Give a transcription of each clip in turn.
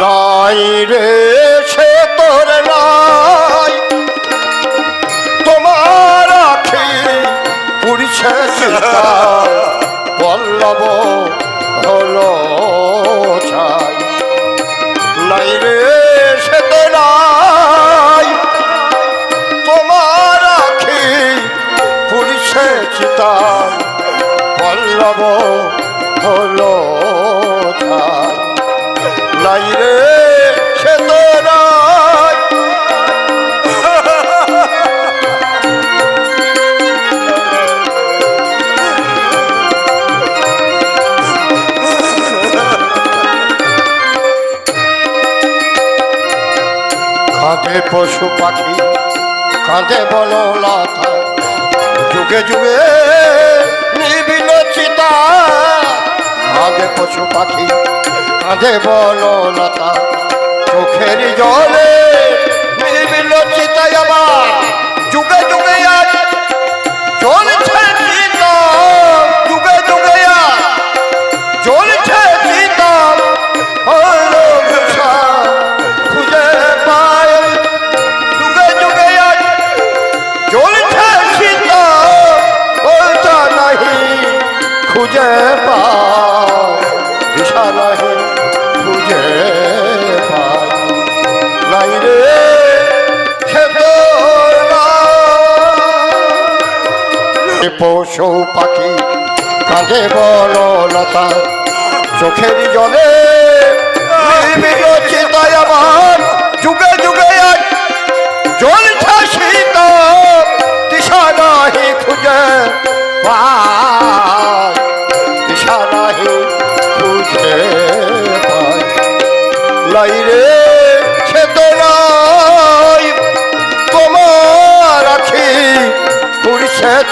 নাই রে, সে তোর নাই। তোমার আখি পুরিছে পল্লব হলো ছাই। নাই রে, সে তো নাই। তোমার আখি পুরিছে চিতা পল্লব হলো ছাই। নাই রে কাঁধে পশু পাখি কাঁধে লতা যুগে যুগে নিবিল চিতা কাঁধে পশু পাখি কাঁধে লতা চোখের জলে নিবিল চিতা আবার যুগে যুগে খুঁজে পায়। দিশা নাহি। পশু পাখি কাঁধে বললতা চোখের জলে চিন্তায় যুগে যুগে জ্বলছে শীত দিশা নাহি খুঁজে পায়।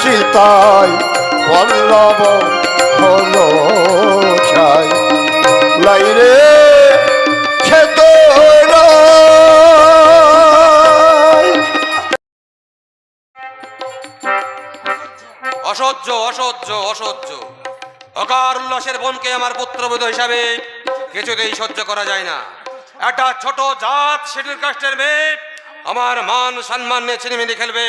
চিতাই পল্লব হলো ছাই। লাই রে, সে তো নাই। অসহ্য অসহ্য অসহ্য। অকার উল্লাসের বোনকে আমার পুত্রবোধ হিসাবে কিছুতেই সহ্য করা যায় না। একটা ছোট জাত শিডিউল কাস্টের মেয়ে আমার মান সম্মান নিয়ে ছিনিমিনি খেলবে।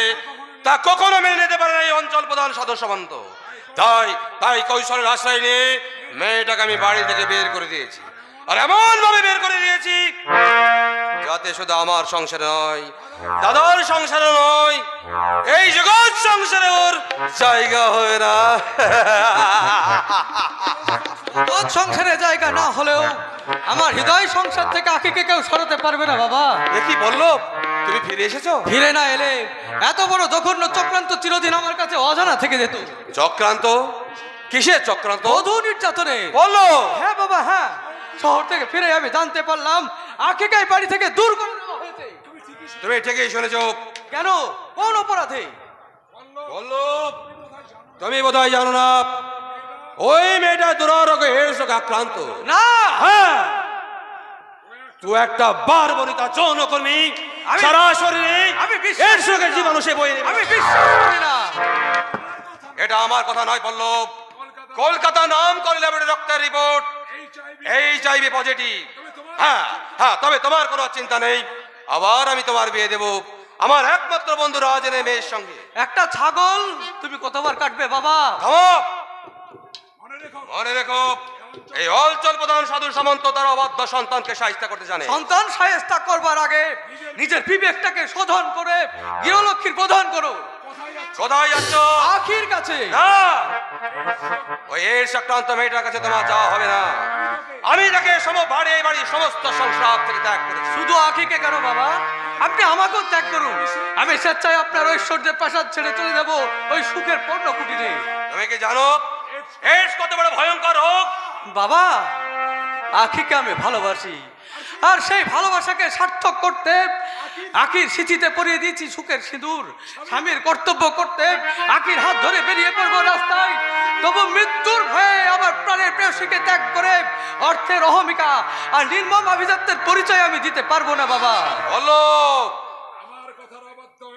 তা কখনো মেনে নিতে পারে না এই অঞ্চল প্রধান সদস্য বন্ধ তাই তাই কৈশোরের আশ্রয় নিয়ে মেয়েটাকে আমি বাড়ি থেকে বের করে দিয়েছি। আর এমন ভাবে বের করে দিয়েছি যাতে শুধু আমার সংসারে নয় দাদার সংসারে নয় এই জগৎ সংসারে ওর জায়গা হয় না। তোর সংসারে জায়গা না হলেও আমার হৃদয় সংসার থেকে আখিকে কেউ সরাতে পারবে না বাবা। কি বলল তুমি ফিরে এসেছ? ফিরে না এলে এত বড় জঘন্য চক্রান্ত চিরদিন আমার কাছে অজানা থেকে যেত। চক্রান্ত? কিসের চক্রান্ত? বধূ নির্যাতনে। বলল হ্যাঁ বাবা হ্যাঁ। শহর থেকে ফিরে আমি জানতে পারলাম আখিকে এই বাড়ি থেকে দূর করে দেওয়া হয়েছে। তুমি ঠিকই শুনেছো। কেন? কোন অপরাধে? তুমি বোধহয় জানো না ওই মেয়েটা দুরারোগ হেসক আক্রান্ত। না! হ্যাঁ! তুই একটা বার বনিতা যৌনকর্মী আমি- সারা শরীরে এর সঙ্গে জীবাণু সে নেবে। আমি বিশ্বাস করি না। এটা আমার কথা নয় পল্লব কলকাতা নাম করে ল্যাবরেটরি রক্তের রিপোর্ট। এই চাইবে পজিটিভ হ্যাঁ হ্যাঁ তবে তোমার কোনো চিন্তা নেই। আবার আমি তোমার বিয়ে দেব। আমার একমাত্র বন্ধু রাজেনের মেয়ের সঙ্গে। একটা ছাগল? তুমি কতবার কাটবে বাবা? মনে রেখো এই অঞ্চল প্রধান সাধু সামন্ত তার অবাধ্য সন্তানকে সাহিত্য করতে জানে। সন্তান সায়স্তা করবার আগে নিজের বিবেকটাকে শোধন করে গৃহলক্ষ্মীর প্রধান করো। কোথায় যাচ্ছ? আখির কাছে। না। ওই এর সংক্রান্ত মেয়েটার কাছে তোমার যাওয়া হবে না। আমি তাকে সম বাড়ি এই বাড়ির সমস্ত সংসার থেকে ত্যাগ করেছি। শুধু আখিকে কেন বাবা? আপনি আমাকেও ত্যাগ করুন। আমি স্বেচ্ছায় আপনার ঐশ্বর্যের প্রাসাদ ছেড়ে চলে যাব ওই সুখের পণ্য কুটিরে তুমি কি জানো? এর কত বড় ভয়ঙ্কর হোক বাবা আখিকে আমি ভালোবাসি। আর সেই ভালোবাসাকে সার্থক করতে আখির সিঁথিতে পরিয়ে দিয়েছি সুখের সিঁদুর। স্বামীর কর্তব্য করতে আখির হাত ধরে বেরিয়ে পড়ব রাস্তায়। তবু মৃত্যুর ভয়ে আমার প্রাণের প্রেয়সীকে ত্যাগ করে অর্থের অহমিকা আর নির্মম আভিজাত্যের পরিচয় আমি দিতে পারব না বাবা। বলো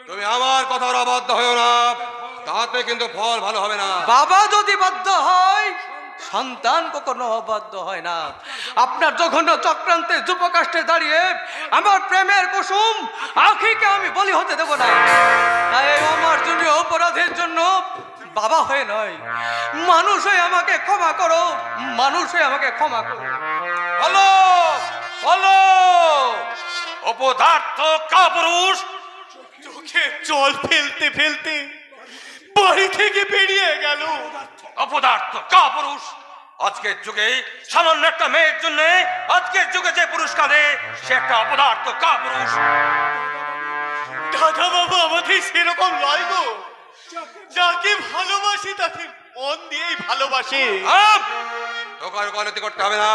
তুমি আমার কথার অবাধ্য হয়েও না। তাতে কিন্তু ফল ভালো হবে না। বাবা যদি বাধ্য হয় সন্তান কখনো অবাধ্য হয় না। আপনার জঘন্য চক্রান্তের যুবকাষ্টে দাঁড়িয়ে আমার প্রেমের কুসুম আখিকে আমি বলি হতে দেব না। আমার জন্য অপরাধের জন্য বাবা হয়ে নয়। মানুষ হয়ে আমাকে ক্ষমা করো, মানুষ হয়ে আমাকে ক্ষমা করো। বলো বলো, অপদার্থ কাপুরুষ। চোখে জল ফেলতে ফেলতে বাড়ি থেকে বেরিয়ে গেল। অপদার্থ কাপুরুষ। আজকের যুগে সামান্য একটা মেয়ের জন্য আজকের যুগে যে পুরস্কার দেয় সে একটা অপদার্থ কাপুরুষ। দাদা বাবা আমাদের সেরকম নয় গো। যাকে ভালোবাসি তাকে মন দিয়েই ভালোবাসি। আপ! তোকে আর গলতি করতে হবে না।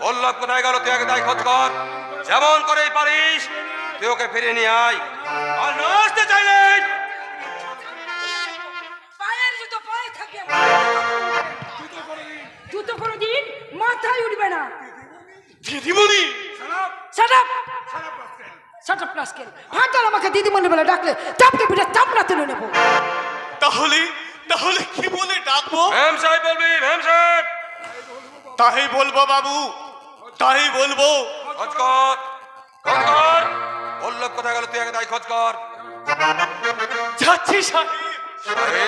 বললাম কোথায় গেল তুই আগে তাই খোঁজ কর। যেমন করেই পারিস তুই ওকে ফিরে নিয়ে আয়। জুতো কোনো দিন মাথায় উঠবে না। দিদিমণি! শাট আপ আমাকে দিদিমণি বলে ডাকলে চাপকে পিঠে চাপড়া তুলে নেব। তাহলে তাহলে কি বলে ডাকবো? ম্যাম সাহেব বলবি ম্যাম সাহেব! তাই বলব বাবু তাই বলব। খোঁজ কর খোঁজ কর। বললাম কোথায় গেল তুই আগে তাই খোঁজ কর। যাচ্ছি সাহেব। আরে,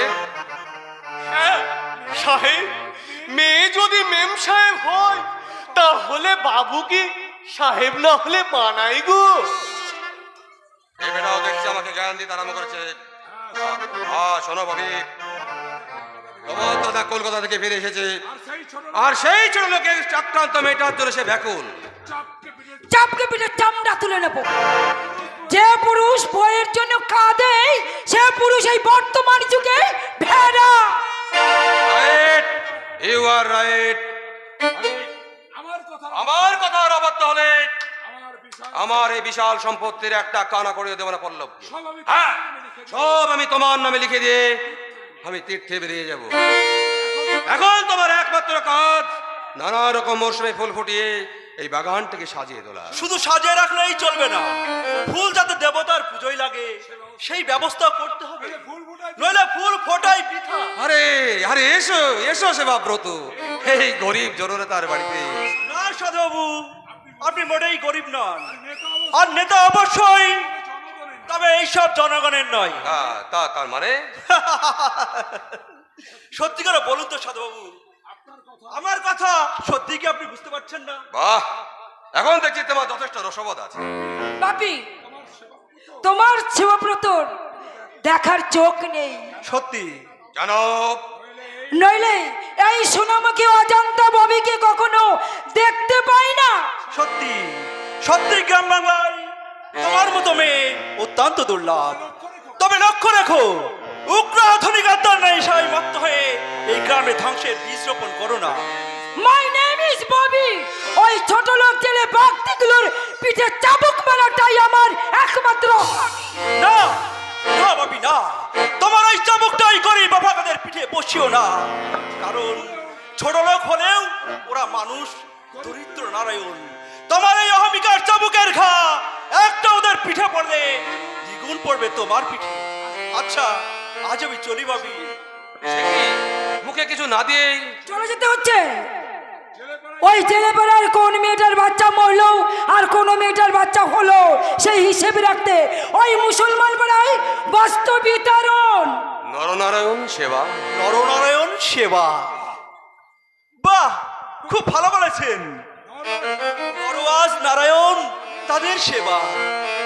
হ্যাঁ সাহেব। মেয়ে যদি মেম সাহেব হয় তাহলে বাবু কি সাহেব না হলে মানাই গো? বেটাও দেখছি আমাকে জ্ঞান দিতে আরম্ভ করেছে। হ্যাঁ শোনো ভাবি। তোমার দাদা কলকাতা থেকে ফিরে এসেছে। আর সেই ছোট লোকের চক্রান্ত মেয়েটার জন্য সে ব্যাকুল। চাপকে পিঠে চামড়া তুলে নেব। যে পুরুষ বইয়ের জন্য কাঁদে সে পুরুষ এই বর্তমান যুগে ভেড়া। ইউ আর রাইট আমার কথা অবাধ্য হলে আমার এই বিশাল সম্পত্তির একটা কানা করে দেবো না পল্লব হ্যাঁ সব আমি তোমার নামে লিখে দিয়ে আমি তীর্থে বেরিয়ে যাব। এখন তোমার একমাত্র কাজ নানা রকম মৌসুমে ফুল ফুটিয়ে এই বাগানটাকে সাজিয়ে তোলা শুধু সাজিয়ে রাখলেই চলবে না। ফুল যাতে দেবতার পুজোয় লাগে সেই ব্যবস্থা করতে হবে। নইলে ফুল ফোটাই বৃথা আরে আরে এসো এসো সেবাব্রত। এই গরিব জনতার বাড়িতে। না সাধুবাবু আপনি মোটেই গরিব নন। আর নেতা অবশ্যই তবে এইসব জনগণের নয়। তা- তা তার মানে? সত্যি করে বলুন তো সাধুবাবু আমার কথা সত্যি কি আপনি বুঝতে পারছেন না? বাহ এখন দেখছি তোমার যথেষ্ট রসবোধ আছে। বাপি তোমার শিবব্রতর দেখার চোখ নেই। সত্যি? জানো নইলে এই সোনামুখী অজান্তা ববিকে কখনো দেখতে পাই না। সত্যি? সত্যি গ্রাম বাংলায় তোমার মতো মেয়ে অত্যন্ত দুর্লভ। তবে লক্ষ্য রেখো উগ্র আধুনিক আত্মার নাই মত্ত হয়ে এই গ্রামে ধ্বংসের বীজ রোপণ করো না। মাই নেম ইজ ববি ওই ছোট লোক জেলে ব্যক্তিগুলোর পিঠে চাবুক মারাটাই আমার একমাত্র না না বাবি না। তোমার ওই চাবুকটাই করি বাবাকাদের পিঠে বসিও না। কারণ ছোট লোক হলেও ওরা মানুষ দরিদ্র নারায়ণ। তোমার এই অহমিকার চাবুকের ঘা একটা ওদের পিঠে পড়লে দ্বিগুণ পড়বে তোমার পিঠে। আচ্ছা আজ আমি চলি সে কি মুখে কিছু না দিয়েই চলে যেতে হচ্ছে। ওই জেলেপাড়ার কোন মেয়েটার বাচ্চা মরলো আর কোন মেয়েটার বাচ্চা হলো সেই হিসেবে রাখতে ওই মুসলমান পাড়ায় বস্ত্র বিতরণ। নরনারায়ণ সেবা। নরনারায়ণ সেবা। বাহ খুব ভালো বলেছেন। নরওয়াজ নারায়ণ তাদের সেবা।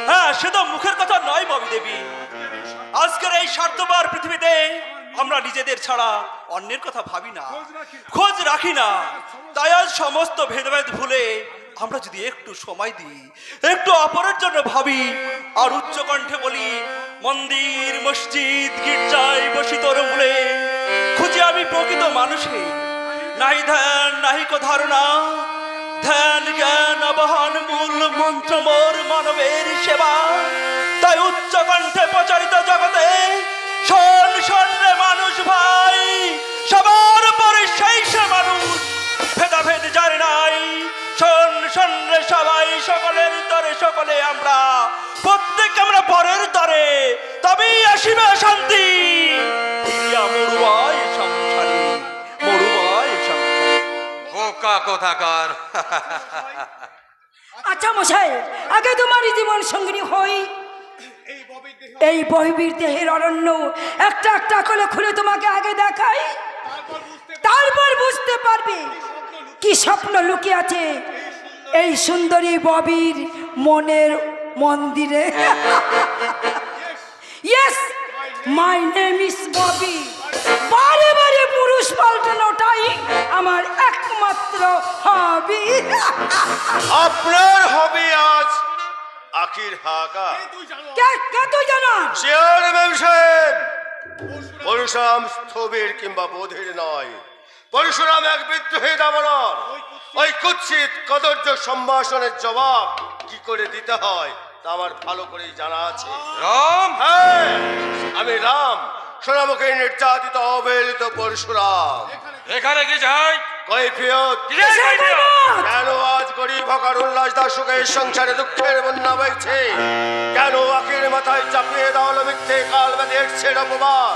হ্যাঁ সে তো মুখের কথা নয় ববি দেবী। আজকের এই স্বার্থবার পৃথিবীতে আমরা নিজেদের ছাড়া অন্যের কথা ভাবি না খোঁজ রাখি না। তাই আজ সমস্ত ভেদভেদ ভুলে আমরা যদি একটু সময় দিই একটু অপরের জন্য ভাবি আর উচ্চ কণ্ঠে বলি মন্দির মসজিদ গির্জায় বসি তোর মূলে। খুঁজে আমি প্রকৃত মানুষে। নাই ধ্যান নাহিক ধারণা। ধ্যান জ্ঞান আবহান মূল মন্ত্র মোর মানবের সেবা। প্রচারিত জগতে। শোন শোন রে মানুষ ভাই সবার পরে সেই সে মানুষ। ভেদাভেদ জানে নাই। শোন শোন রে সবাই সকলের তরে সকলে আমরা। প্রত্যেক আমরা পরের তরে তবেই আসিবে শান্তি। মরুয়ায় সংসারে মরুয়ায় সংসারে। কোথাকার। আচ্ছা মশাই আগে তোমার জীবন সঙ্গিনী হই। এই বহিবীর দেহের অরণ্য একটা একটা করে খুলে তোমাকে আগে দেখাই। তারপর বুঝতে পারবে। কি স্বপ্ন লুকিয়ে আছে। এই সুন্দরী ববির মনের মন্দিরে। Yes my name is Bobby. বারে বারে পুরুষ পাল্টানোটাই আমার একমাত্র হবি। আপনার হবে আজ আখির হাকা। কে কে তুই জানাস চেয়ারম্যান সাহেব পরশুরাম স্থবির কিংবা বোধের নয়। পরশুরাম এক বিদ্রোহী দামনর ওই কুৎসিত কদর্য সম্ভাষণের জবাব কি করে দিতে হয় তা আমার ভালো করেই জানা আছে। রাম! হ্যাঁ আমি রাম। সোনামুখী নির্যাতিত অবহেলিত পরশুরাম। এখানে কি? যাই কৈফিয়ত? কেন আজ গরিব হকার উল্লাস দাস সংসারে দুঃখের বন্যা বইছে? কেন আখির মাথায় চাপিয়ে দেওয়া মিথ্যে কাল বেঁধে ছেড় অপমান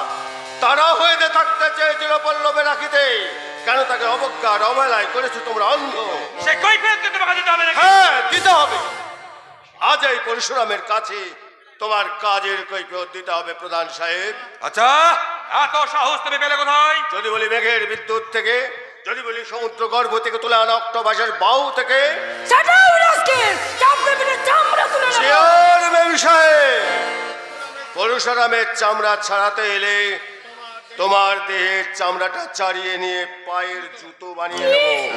তারা হয়ে থাকতে চেয়েছিল পল্লবে রাখিতে কেন তাকে অবজ্ঞার অবহেলায় করেছ তোমরা অন্ধ? সে কৈফিয়ত তো তোমাকে দিতে হবে হ্যাঁ দিতে হবে। আজ এই পরশুরামের কাছে তোমার কাজের কৈফিয়ত দিতে হবে প্রধান সাহেব। আচ্ছা এত সাহস তুমি পেলে কোথায়? যদি বলি মেঘের বিদ্যুৎ থেকে যদি বলি সমুদ্র গর্ভ থেকে তুলে আনা অক্টোবাসের বাউ থেকে চাটাও রাজকে চাপড়ে চামড়া তুলে সাহেব! পরশুরামের চামড়া ছাড়াতে এলে তোমার দেহের চামড়াটা চাড়িয়ে নিয়ে পায়ের জুতো বানিয়ে নেব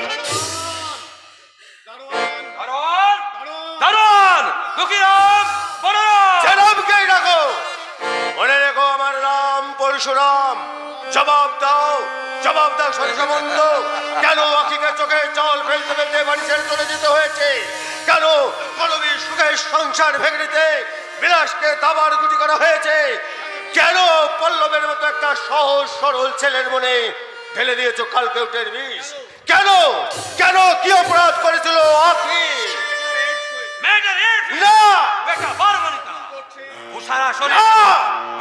মনে রেখো আমার নাম পরশুরাম। জবাব দাও। জবাব দাও সরসমন্দ কেন আখিকে চোখে জল ফেলতে ফেলতে বাড়ি ছেড়ে চলে যেতে হয়েছে? কেন কলবীর সুখের সংসার ভেঙে দিতে বিলাসকে দাবার গুটি করা হয়েছে? কেন পল্লবের মতো একটা সহজ সরল ছেলের মনে ঢেলে দিয়েছ কালকে উঠের বিষ? কেন? কেন কি অপরাধ করেছিল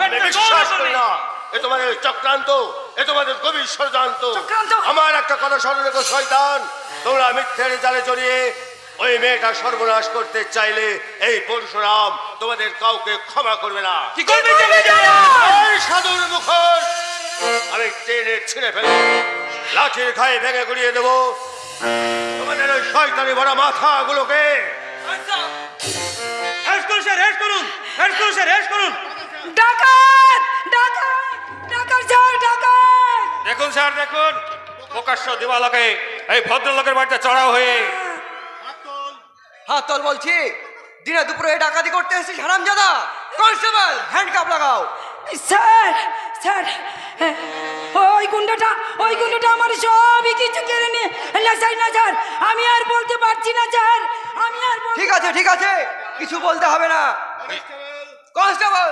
এর না। এ তোমাদের চক্রান্ত। এ তোমাদের গভীর ষড়যন্ত্র। আমার একটা কথা স্মরণ রেখো শয়তান। তোমরা মিথ্যের জালে জড়িয়ে ওই মেয়েটা সর্বনাশ করতে চাইলে এই পরশুরাম তোমাদের কাউকে ক্ষমা করবে না। কি করবে চলে যাও এই সাধুর মুখোশ আমি টেনে ছিঁড়ে ফেলব। লাঠির খায়ে ভেঙে গুড়িয়ে দেবো। তোমাদের ওই শয়তানি ভরা মাথাগুলোকে হেস করুন স্যার হেস করুন। হেস করুন স্যার হেস করুন। ডাকাত! ডাকাত! ডাকাত স্যার ডাকাত! দেখুন স্যার দেখুন। প্রকাশ্য দিবালকে এই ভদ্রলোকের বাড়িতে চড়াও হয়ে। হ্যাঁ তোর বলছি দিনে দুপুরে ডাকাতি করতে এসেছিস হারামজাদা। কনস্টেবল হ্যান্ডকাপ লাগাও। স্যার স্যার ওই গুন্ডাটা ওই গুন্ডাটা আমার সবই কিছু কেড়ে নিয়ে না স্যার না স্যার। আমি আর বলতে পারছি না স্যার। আমি আর ঠিক আছে ঠিক আছে কিছু বলতে হবে না। কনস্টেবল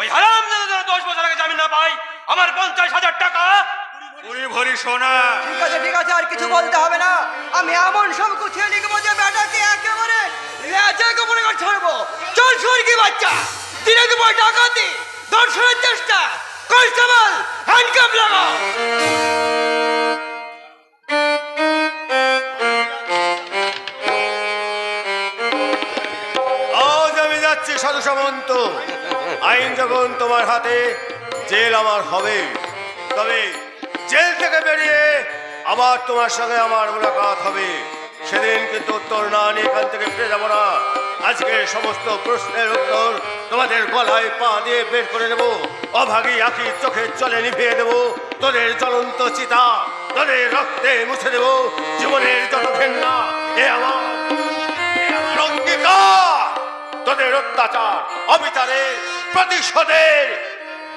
ওই হারাম যেন দশ বছর আগে জামিন না পাই আমার পঞ্চাশ হাজার টাকা। কুড়ি ভরি সোনা। ঠিক আছে ঠিক আছে আর কিছু বলতে হবে না। আমি এমন সব গুছিয়ে লিখব যে ব্যাটাকে একেবারে লেজে গোপনে করে ছাড়বো। চল সুরকি বাচ্চা? দিনে দুপুরে ডাকাতি দর্শনের চেষ্টা কনস্টেবল হ্যান্ডকাপ লাগাও। সাধু সামন্ত। আইন যখন তোমার হাতে জেল আমার হবে। তবে জেল থেকে বেরিয়ে আবার তোমার সঙ্গে আমার মোলাকাত হবে। সেদিন কিন্তু উত্তর না নিয়ে এখান থেকে ফিরে যাব না। আজকে সমস্ত প্রশ্নের উত্তর তোমাদের গলায় পা দিয়ে বের করে নেব। অভাগী আখি চোখে চলে নিভিয়ে দেবো। তোদের জ্বলন্ত চিতা, তোদের রক্তে মুছে দেব। জীবনের যত এ আমার অঙ্গীকার। তোদের অত্যাচার, অবিচারের প্রতিশোধের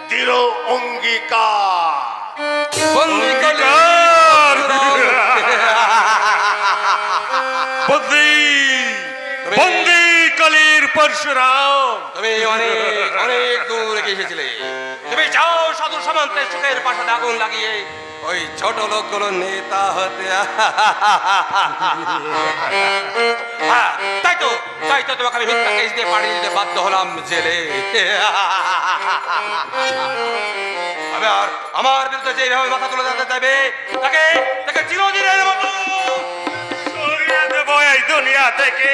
দৃঢ় অঙ্গীকার বন্দি কালীর পরশুরাম তুমি অনেক অনেক দূর এসেছিলে। তুমি যাও সাধু সামন্তের সুখের পাশে আগুন লাগিয়ে। ওই ছোট লোকগুলো নেতা হতে। হ্যাঁ, তাই তো তাই তো তোমাকে আমি মিথ্যা কেস দিয়ে পাঠিয়ে দিতে বাধ্য হলাম জেলে। আবার আমার বিরুদ্ধে যেভাবে মাথা তুলে যেতে চাইবে তাকে তাকে চিরদিনের মতো সরিয়ে দেবো এই দুনিয়া থেকে।